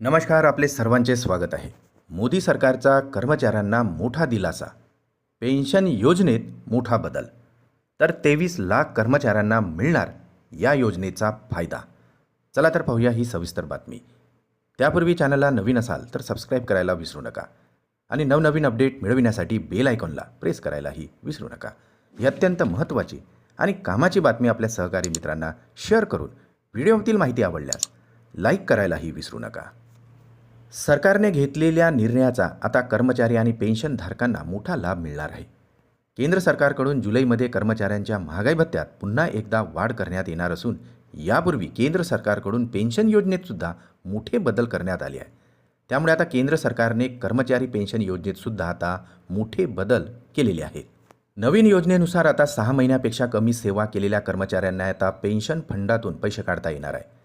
नमस्कार आपले सर्वांचे स्वागत आहे. मोदी सरकारचा कर्मचाऱ्यांना मोठा दिलासा. पेन्शन योजनेत मोठा बदल. तर तेवीस लाख कर्मचाऱ्यांना मिळणार या योजनेचा फायदा. चला तर पाहूया ही सविस्तर बातमी. त्यापूर्वी चॅनलला नवीन असाल तर सबस्क्राईब करायला विसरू नका. आणि नवनवीन अपडेट मिळविण्यासाठी बेल आयकॉनला प्रेस करायलाही विसरू नका. ही अत्यंत महत्त्वाची आणि कामाची बातमी आपल्या सहकारी मित्रांना शेअर करून व्हिडिओमधील माहिती आवडल्यास लाईक करायलाही विसरू नका. सरकारने घेतलेल्या निर्णयाचा आता कर्मचारी आणि पेन्शनधारकांना मोठा लाभ मिळणार आहे. केंद्र सरकारकडून जुलैमध्ये कर्मचाऱ्यांच्या महागाई भत्त्यात पुन्हा एकदा वाढ करण्यात येणार असून यापूर्वी केंद्र सरकारकडून पेन्शन योजनेतसुद्धा मोठे बदल करण्यात आले आहे त्यामुळे आता केंद्र सरकारने कर्मचारी पेन्शन योजनेतसुद्धा आता मोठे बदल केलेले आहेत. नवीन योजनेनुसार आता सहा महिन्यापेक्षा कमी सेवा केलेल्या कर्मचाऱ्यांना आता पेन्शन फंडातून पैसे काढता येणार आहे.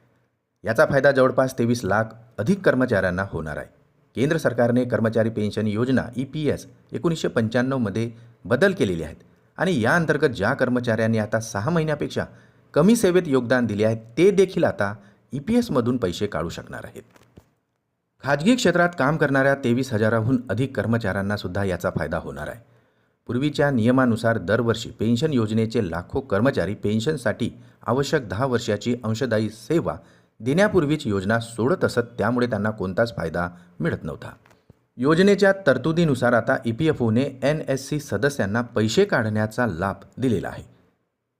याचा फायदा जवळपास तेवीस लाख अधिक कर्मचाऱ्यांना होणार आहे. केंद्र सरकारने कर्मचारी पेन्शन योजना ई पी एस एकोणीसशे पंच्याण्णवमध्ये बदल केलेले आहेत आणि या अंतर्गत ज्या कर्मचाऱ्यांनी आता सहा महिन्यापेक्षा कमी सेवेत योगदान दिले आहे ते देखील आता ई पी एसमधून पैसे काढू शकणार आहेत. खाजगी क्षेत्रात काम करणाऱ्या तेवीस हजाराहून अधिक कर्मचाऱ्यांना सुद्धा याचा फायदा होणार आहे. पूर्वीच्या नियमानुसार दरवर्षी पेन्शन योजनेचे लाखो कर्मचारी पेन्शनसाठी आवश्यक दहा वर्षाची अंशदायी सेवा देण्यापूर्वीच योजना सोडत असत त्यामुळे त्यांना कोणताच फायदा मिळत नव्हता. योजनेच्या तरतुदीनुसार आता ई पी एफ ओने एन एस सी सदस्यांना पैसे काढण्याचा लाभ दिलेला आहे.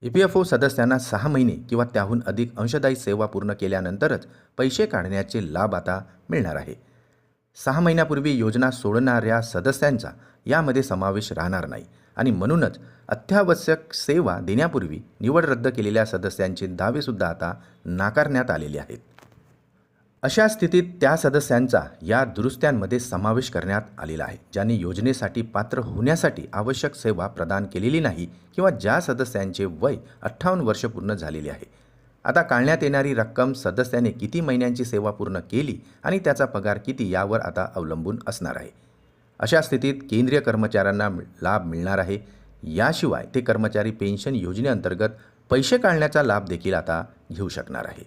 ई पी एफ ओ सदस्यांना सहा महिने किंवा त्याहून अधिक अंशदायी सेवा पूर्ण केल्यानंतरच पैसे काढण्याचे लाभ आता मिळणार आहे. सहा महिन्यापूर्वी योजना सोडणाऱ्या सदस्यांचा यामध्ये समावेश राहणार नाही. आणि म्हणूनच अत्यावश्यक सेवा देण्यापूर्वी निवड रद्द केलेल्या सदस्यांचे दावेसुद्धा आता नाकारण्यात आलेले आहेत. अशा स्थितीत त्या सदस्यांचा या दुरुस्त्यांमध्ये समावेश करण्यात आलेला आहे ज्यांनी योजनेसाठी पात्र होण्यासाठी आवश्यक सेवा प्रदान केलेली नाही किंवा ज्या सदस्यांचे वय अठ्ठावन्न वर्ष पूर्ण झालेले आहे. आता काढण्यात येणारी रक्कम सदस्याने किती महिन्यांची सेवा पूर्ण केली आणि त्याचा पगार किती यावर आता अवलंबून असणार आहे. अशा स्थितीत केंद्रीय कर्मचाऱ्यांना लाभ मिळणार आहे. याशिवाय ते कर्मचारी पेन्शन योजनेअंतर्गत पैसे काढण्याचा लाभ देखील आता घेऊ शकणार आहे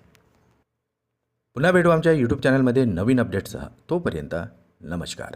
पुन्हा भेटू आमच्या यूट्यूब चॅनलमध्ये नवीन अपडेटसह तोपर्यंत नमस्कार.